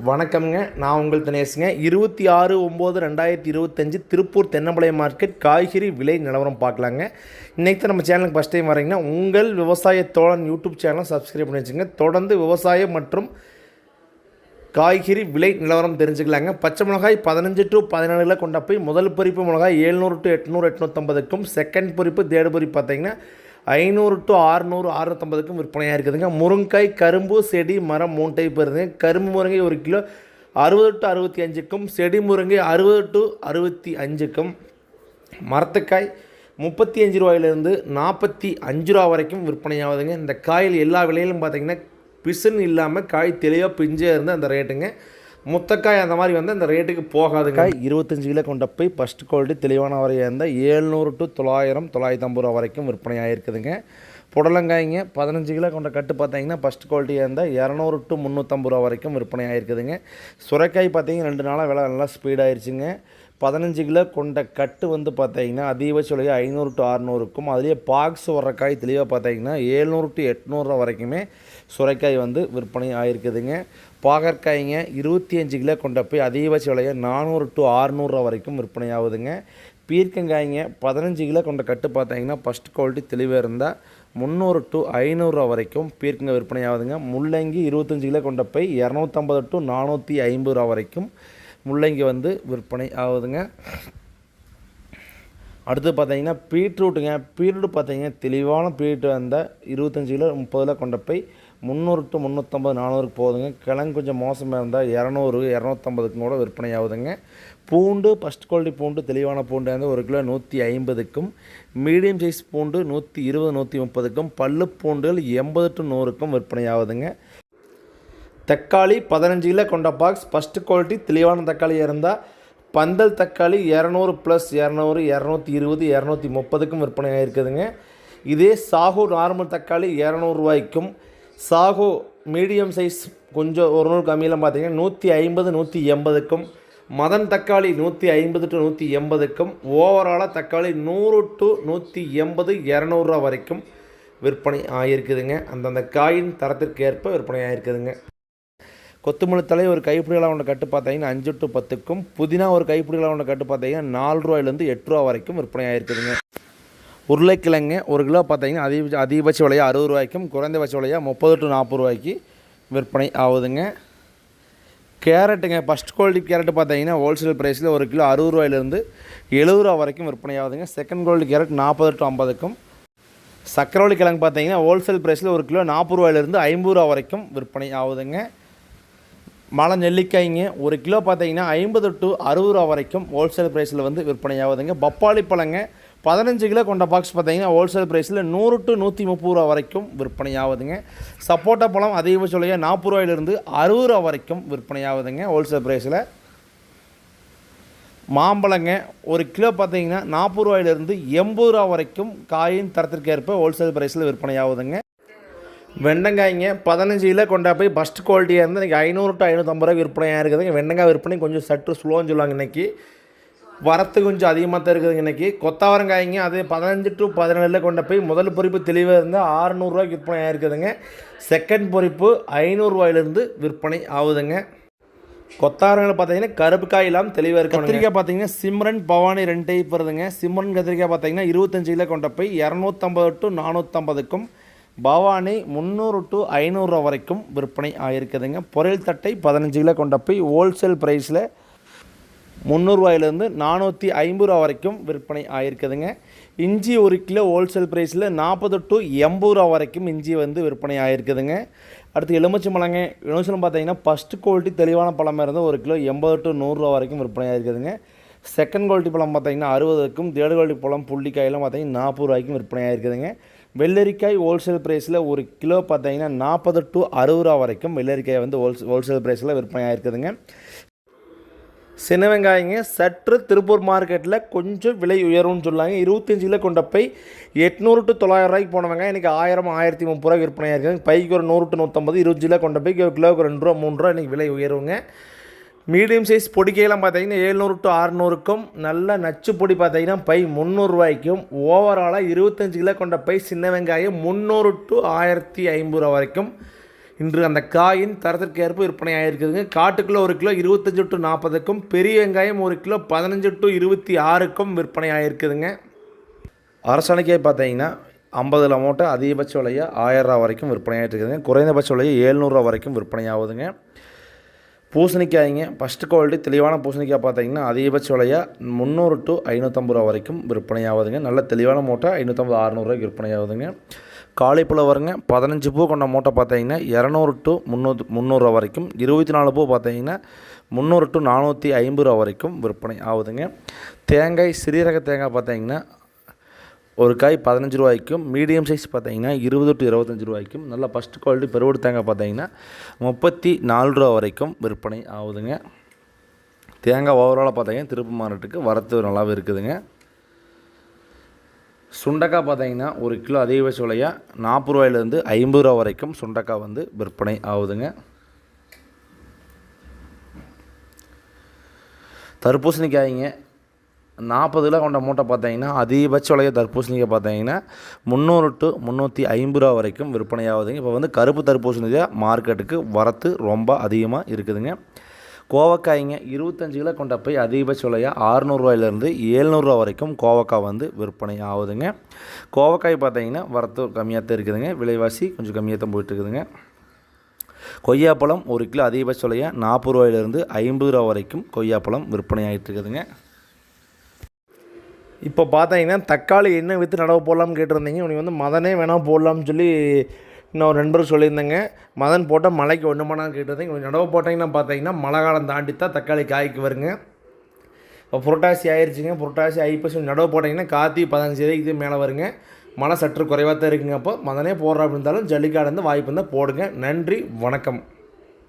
வணக்கம்ங்க. நான் உங்கள் தினேஷுங்க. இருபத்தி ஆறு ஒம்பது ரெண்டாயிரத்தி இருபத்தஞ்சி திருப்பூர் தென்னம்பாளையம் மார்க்கெட் காய்கறி விலை நிலவரம் பார்க்கலாங்க. இன்றைக்கி தான் நம்ம சேனலுக்கு ஃபஸ்ட் டைம் வரீங்கன்னா உங்கள் விவசாய தோழன் யூடியூப் சேனலை சப்ஸ்கிரைப் பண்ணி வச்சுங்க. தொடர்ந்து விவசாயம் மற்றும் காய்கறி விலை நிலவரம் தெரிஞ்சுக்கலாங்க. பச்சை மிளகாய் பதினஞ்சு டு பதினேழுல கொண்ட போய் முதல் பொறிப்பு மிளகாய் ஏழ்நூறு டு எட்நூறு எட்நூற்றம்பதுக்கும் செகண்ட் பொறிப்பு தேர்டு பொறிப்பு பார்த்தீங்கன்னா ஐநூறு டு ஆறுநூறு அறுநூற்றம்பதுக்கும் விற்பனையாக இருக்குதுங்க. முருங்காய் கரும்பு செடி மரம் மூணு டைப் இருக்குதுங்க. கரும்பு முருங்கை ஒரு கிலோ அறுபது டு அறுபத்தி அஞ்சுக்கும் செடி முருங்கை அறுபது டு அறுபத்தி அஞ்சுக்கும் மரத்துக்காய் முப்பத்தி அஞ்சு ரூபாயிலிருந்து நாற்பத்தி அஞ்சு ரூபா வரைக்கும் விற்பனையாகுதுங்க. இந்த காயில் எல்லா விலையிலும் பார்த்தீங்கன்னா பிசுன்னு இல்லாமல் காய் தெளிவாக பிஞ்சே இருந்து அந்த ரேட்டுங்க. முத்தக்காய் அந்த மாதிரி வந்து அந்த ரேட்டுக்கு போகாதுங்க. காய் இருபத்தஞ்சு கிலோ கொண்ட போய் ஃபஸ்ட் குவாலிட்டி தெளிவான வரையாக இருந்தால் ஏழ்நூறு டு தொள்ளாயிரம் தொள்ளாயிரத்தி ஐம்பது ரூபா வரைக்கும் விற்பனை ஆகிருக்குதுங்க புடலங்காய்ங்க பதினஞ்சு கிலோ கொண்ட கட்டு பார்த்தீங்கன்னா ஃபஸ்ட் குவாலிட்டியாக இருந்தால் இரநூறு டு முந்நூற்றம்பது ரூபா வரைக்கும் விற்பனை ஆகிருக்குதுங்க சுரைக்காய் பார்த்தீங்கன்னா ரெண்டு நாளாக விலை நல்லா ஸ்பீடாகிருச்சுங்க பதினஞ்சு கிலோ கொண்ட கட்டு வந்து பார்த்தீங்கன்னா அதிகபட்ச விலையை ஐநூறு டு அறநூறுக்கும் அதுலேயே பாக்ஸ் வர்ற காய் தெளிவாக பார்த்தீங்கன்னா ஏழ்நூறு டு எட்நூறுரூவா வரைக்குமே சுரைக்காய் வந்து விற்பனை ஆகிருக்குதுங்க பாகற்காய்ங்க இருபத்தி அஞ்சு கிலோ கொண்ட போய் அதிகபட்ச விலையை நானூறு டு ஆறுநூறுவா வரைக்கும் விற்பனை ஆகுதுங்க பீர்க்கங்காய்ங்க பதினஞ்சு கிலோ கொண்ட கட்டு பார்த்தீங்கன்னா ஃபஸ்ட் குவாலிட்டி தெளிவாக இருந்தால் முந்நூறு டு ஐநூறுரூவா வரைக்கும் பீர்க்கங்க விற்பனை ஆகுதுங்க முள்ளங்கி இருபத்தஞ்சு கிலோ கொண்ட போய் இரநூத்தம்பது டு நானூற்றி ஐம்பது ரூபா வரைக்கும் முள்ளங்கி வந்து விற்பனை ஆகுதுங்க. அடுத்து பார்த்தீங்கன்னா பீட்ரூட்டுங்க. பீட்ரூட் பார்த்தீங்கன்னா தெளிவான பீட்ரூட் வந்தால் இருபத்தஞ்சி கிலோ முப்பதில் கொண்ட போய் முந்நூறு டு முந்நூற்றம்பது நானூறுக்கு போகுதுங்க. கிழங்கு கொஞ்சம் மோசமாக இருந்தால் இரநூறு இரநூத்தம்பதுக்கும் கூட விற்பனை ஆகுதுங்க. பூண்டு ஃபஸ்ட் குவாலிட்டி பூண்டு தெளிவான பூண்டு வந்து ஒரு கிலோ நூற்றி ஐம்பதுக்கும் மீடியம் சைஸ் பூண்டு நூற்றி இருபது நூற்றி முப்பதுக்கும் பல்லு பூண்டுகள் எண்பது டு நூறுக்கும் விற்பனை ஆகுதுங்க. தக்காளி பதினஞ்சு கிலோ கொண்ட பாக்ஸ் ஃபஸ்ட்டு குவாலிட்டி தெளிவான தக்காளி இருந்தால் பந்தல் தக்காளி இரநூறு ப்ளஸ் இரநூறு இரநூத்தி இருபது இரநூத்தி முப்பதுக்கும் விற்பனை ஆகிருக்குதுங்க இதே சாகு நார்மல் தக்காளி இரநூறுவாய்க்கும் சாகோ மீடியம் சைஸ் கொஞ்சம் ஒரு நூறு கம்மியில் பார்த்தீங்கன்னா நூற்றி ஐம்பது நூற்றி எண்பதுக்கும் மதன் தக்காளி நூற்றி ஐம்பது டு நூற்றி எண்பதுக்கும் ஓவராலாக தக்காளி நூறு டு நூற்றி எண்பது இரநூறுவா வரைக்கும் விற்பனை ஆகியிருக்குதுங்க. அந்தந்த காயின் தரத்திற்கு ஏற்ப விற்பனை ஆகியிருக்குதுங்க. கொத்தமல்லி தலை ஒரு கைப்பிடிகளாக ஒன்று கட்டு பார்த்தீங்கன்னா அஞ்சு டு பத்துக்கும் புதினா ஒரு கைப்பிடிகளாக ஒன்று கட்டு பார்த்தீங்கன்னா நாலு ரூபாயிலேருந்து எட்டு ரூபா வரைக்கும் விற்பனை ஆகிருக்குதுங்க உருளைக்கிழங்கு ஒரு கிலோ பார்த்தீங்கன்னா அதிக அதிகபட்ச விலையாக அறுபது ரூபாய்க்கும் குறைந்தபட்ச விலையாக முப்பது டு நாற்பது ரூபாய்க்கு விற்பனை ஆகுதுங்க. கேரட்டுங்க ஃபஸ்ட் குவாலிட்டி கேரட் பார்த்தீங்கன்னா ஹோல்சேல் ப்ரைஸில் ஒரு கிலோ அறுபது ரூபாயிலேருந்து எழுபது ரூபா வரைக்கும் விற்பனை ஆகுதுங்க. செகண்ட் குவாலிட்டி கேரட் நாற்பது டு ஐம்பதுக்கும். சக்கரவள்ளி கிழங்கு பார்த்தீங்கன்னா ஹோல்சேல் ப்ரைஸில் ஒரு கிலோ நாற்பது ரூபாயிலேருந்து ஐம்பது ரூபா வரைக்கும் விற்பனை ஆகுதுங்க. மலை நெல்லிக்காய்ங்க ஒரு கிலோ பார்த்தீங்கன்னா ஐம்பது டு அறுபது ரூபா வரைக்கும் ஹோல்சேல் ப்ரைஸில் வந்து விற்பனை ஆகுதுங்க. பப்பாளி பழங்க பதினஞ்சு கிலோ கொண்ட பாக்ஸ் பார்த்தீங்கன்னா ஹோல்சேல் ப்ரைஸில் நூறு டு நூற்றி முப்பது ரூபா வரைக்கும் விற்பனை ஆகுதுங்க சப்போட்டா பழம் அதிகபட்ச விலையாக நாற்பது ரூபாயிலிருந்து அறுபது ரூபா வரைக்கும் விற்பனை ஆகுதுங்க ஹோல்சேல் ப்ரைஸில் மாம்பழங்க ஒரு கிலோ பார்த்தீங்கன்னா நாற்பது ரூபாயிலிருந்து எண்பது ரூபா வரைக்கும் காயின் தரத்திற்கு ஏற்ப ஹோல்சேல் ப்ரைஸில் விற்பனை ஆகுதுங்க வெண்டங்காய்ங்க பதினஞ்சு கிலோ கொண்டா போய் ஃபஸ்ட் குவாலிட்டியாக இருந்து இன்றைக்கி ஐநூறு டு ஐநூற்றம்பது ரூபா விற்பனையாக இருக்குதுங்க. வெண்டங்காய் விற்பனை கொஞ்சம் சற்று ஸ்லோன்னு சொல்லுவாங்க இன்றைக்கி வரத்து கொஞ்சம் அதிகமாக தான் இருக்குதுங்க இன்றைக்கி கொத்தவரங்காய்ங்க அது பதினஞ்சு டு பதினேழில் கொண்ட போய் முதல் பொறிப்பு தெளிவாக இருந்தால் ஆறுநூறுவாய்க்கு விற்பனை ஆகிருக்குதுங்க செகண்ட் பொறிப்பு ஐநூறுரூவாயிலிருந்து விற்பனை ஆகுதுங்க. கொத்தாரங்களை பார்த்தீங்கன்னா கருப்பு காய் இல்லாமல் தெளிவாக இருக்குது கத்திரிக்காய் பார்த்தீங்கன்னா சிம்ரன் பவானி ரெண்டு டைப் வருதுங்க சிம்ரன் கத்திரிக்காய் பார்த்தீங்கன்னா இருபத்தஞ்சு கிலோ கொண்ட போய் இரநூத்தம்பது டு நானூற்றம்பதுக்கும் பவானி முந்நூறு டு ஐநூறுரூவா வரைக்கும் விற்பனை ஆகிருக்குதுங்க பொரியல் தட்டை பதினஞ்சு கிலோ கொண்ட போய் ஹோல்சேல் ப்ரைஸில் முந்நூறுரூவாயிலேருந்து நானூற்றி ஐம்பது ரூபா வரைக்கும் விற்பனை ஆகிருக்குதுங்க இஞ்சி ஒரு கிலோ ஹோல்சேல் ப்ரைஸில் நாற்பது டு எண்பது ரூபா வரைக்கும் இஞ்சி வந்து விற்பனை ஆகிருக்குதுங்க அடுத்து எலுமிச்சி பழங்க எலுமிச்சலம் பார்த்தீங்கன்னா ஃபஸ்ட்டு குவாலிட்டி தெளிவான பழமாக இருந்தால் ஒரு கிலோ எண்பது டு நூறுரூவா வரைக்கும் விற்பனை ஆகிருக்குதுங்க செகண்ட் குவாலிட்டி பழம் பார்த்தீங்கன்னா அறுபதுக்கும் தேர்ட் குவாலிட்டி பழம் புள்ளிக்காயெல்லாம் பார்த்தீங்கன்னா நாற்பது ரூபாய்க்கும் விற்பனை ஆகிருக்குதுங்க வெள்ளரிக்காய் ஹோல்சேல் ப்ரைஸில் ஒரு கிலோ பார்த்தீங்கன்னா நாற்பது டு அறுபது ரூபா வரைக்கும் வெள்ளரிக்காய் வந்து ஹோல்ஸ் ஹோல்சேல் ப்ரைஸில் விற்பனை ஆகிருக்குதுங்க சின்ன வெங்காயங்க சற்று திருப்பூர் மார்க்கெட்டில் கொஞ்சம் விலை உயரும்னு சொல்லாங்க. இருபத்தஞ்சு கிலோ கொண்ட பை எட்நூறு டு தொள்ளாயிரம் ரூபாய்க்கு போன வெங்காயம். இன்றைக்கி ஆயிரம் ஆயிரத்தி முப்பது ரூபா விற்பனையாக இருக்குது பைக்கு ஒரு நூறு டு நூற்றம்பது இருபது கிலோ கொண்ட பை கிலோவுக்கு ரெண்டு ரூபா மூணு ரூபா இன்றைக்கி விலை உயருங்க. மீடியம் சைஸ் பொடிக்கையெல்லாம் பார்த்தீங்கன்னா ஏழ்நூறு டு அறநூறுக்கும் நல்ல நச்சு பொடி பார்த்தீங்கன்னா பை முந்நூறுரூவாய்க்கும் ஓவராலாக இருபத்தஞ்சு கிலோ கொண்ட பை சின்ன வெங்காயம் முந்நூறு டு ஆயிரத்தி ஐம்பது ரூபா வரைக்கும். இன்று அந்த காயின் தரத்திற்கேற்ப விற்பனை ஆகிருக்குதுங்க காட்டுக்குள்ளே ஒரு கிலோ இருபத்தஞ்சு டு நாற்பதுக்கும் பெரிய வெங்காயம் ஒரு கிலோ பதினஞ்சு டு இருபத்தி ஆறுக்கும் விற்பனை ஆகிருக்குதுங்க அரசாணைக்கே பார்த்தீங்கன்னா ஐம்பதுல மூட்டை அதிகபட்ச விலையாக ஆயிரரூவா வரைக்கும் விற்பனை ஆகிட்டு இருக்குதுங்க குறைந்தபட்ச விலையை ஏழ்நூறுரூவா வரைக்கும் விற்பனை ஆகுதுங்க. பூசணிக்காய்ங்க ஃபஸ்ட்டு குவாலிட்டி தெளிவான பூசணிக்காய் பார்த்தீங்கன்னா அதிகபட்ச விலையாக முந்நூறு டு ஐநூற்றம்பது ரூபா வரைக்கும் விற்பனை ஆகுதுங்க. நல்ல தெளிவான மூட்டை ஐநூற்றம்பது அறநூறுவாய்க்கு விற்பனை ஆகுதுங்க. காலிப்பழம் வருங்க. பதினஞ்சு பூ கொண்ட மூட்டை பார்த்தீங்கன்னா இரநூறு டு முந்நூறு முந்நூறுரூவா வரைக்கும். இருபத்தி நாலு பூ பார்த்தீங்கன்னா முந்நூறு டு நானூற்றி ஐம்பது ரூபா வரைக்கும் விற்பனை ஆகுதுங்க. தேங்காய் சிறீரக தேங்காய் பார்த்தீங்கன்னா ஒரு காய் பதினஞ்சு ரூபாய்க்கும் மீடியம் சைஸ் பார்த்தீங்கன்னா இருபது டு இருபத்தஞ்சி ரூபாய்க்கும். நல்ல ஃபஸ்ட் குவாலிட்டி பெருவடு தேங்காய் பார்த்தீங்கன்னா முப்பத்தி நாலு ரூபா வரைக்கும் விற்பனை ஆகுதுங்க. தேங்காய் ஓவராலாக பார்த்தீங்கன்னா திருப்பு மார்க்கெட்டுக்கு வரத்து நல்லாவே இருக்குதுங்க. சுண்டக்காய் பார்த்தீங்கன்னா ஒரு கிலோ அதிகபட்ச விலையாக நாற்பது ரூபாயிலேருந்து ஐம்பது ரூபா வரைக்கும் சுண்டக்காய் வந்து விற்பனை ஆகுதுங்க. தர்பூசணிக்காய்ங்க. நாற்பது கிலோ கொண்ட மூட்டை பார்த்தீங்கன்னா அதிகபட்ச விலைய தர்பூசணிக்காய் பார்த்தீங்கன்னா முந்நூறு டு முந்நூற்றி ஐம்பது ரூபா வரைக்கும் விற்பனை ஆகுதுங்க. இப்போ வந்து கருப்பு தர்பூசணிக்காய் மார்க்கெட்டுக்கு வரத்து ரொம்ப அதிகமாக இருக்குதுங்க. கோவக்காய்ங்க இருபத்தஞ்சு கிலோ கொண்ட போய் அதிகபட்ச விலையாக ஆறுநூறுவாயிலேருந்து ஏழ்நூறுரூவா வரைக்கும் கோவக்காய் வந்து விற்பனை ஆகுதுங்க. கோவக்காய் பார்த்தீங்கன்னா வரத்து கம்மியாக தான் இருக்குதுங்க. விலைவாசி கொஞ்சம் கம்மியாக தான் போயிட்டு இருக்குதுங்க கொய்யாப்பழம் ஒரு கிலோ அதிகபட்ச விலையாக நாற்பது ரூபாயிலேருந்து ஐம்பது ரூபா வரைக்கும் கொய்யாப்பழம் விற்பனை ஆகிட்டு இருக்குதுங்க இப்போ பார்த்தீங்கன்னா தக்காளி என்ன விற்று நடவு போடலாம்னு கேட்டிருந்தீங்க. உனக்கு வந்து மதனே வேணால் போடலாம்னு சொல்லி இன்னொரு நண்பர் சொல்லியிருந்தேங்க மதன் போட்டால் மழைக்கு ஒன்று பண்ணான்னு கேட்டிருந்தீங்க கொஞ்சம் நடவு போட்டிங்கன்னா பார்த்தீங்கன்னா மழை காலம் தாண்டி தான் தக்காளி காய்க்கு வருங்க. இப்போ புரட்டாசி ஆயிடுச்சுங்க புரட்டாசி ஐப்பசி நடவு போட்டிங்கன்னா காத்தி பதினஞ்சு தேதிக்கு மேலே வருங்க. மழை சற்று குறைவாக தான் இருக்குங்க அப்போ. மதனே போடுறா இருந்தாலும் ஜல்லிக்காடு வந்து வாய்ப்பு இருந்தால் போடுங்க. நன்றி வணக்கம்.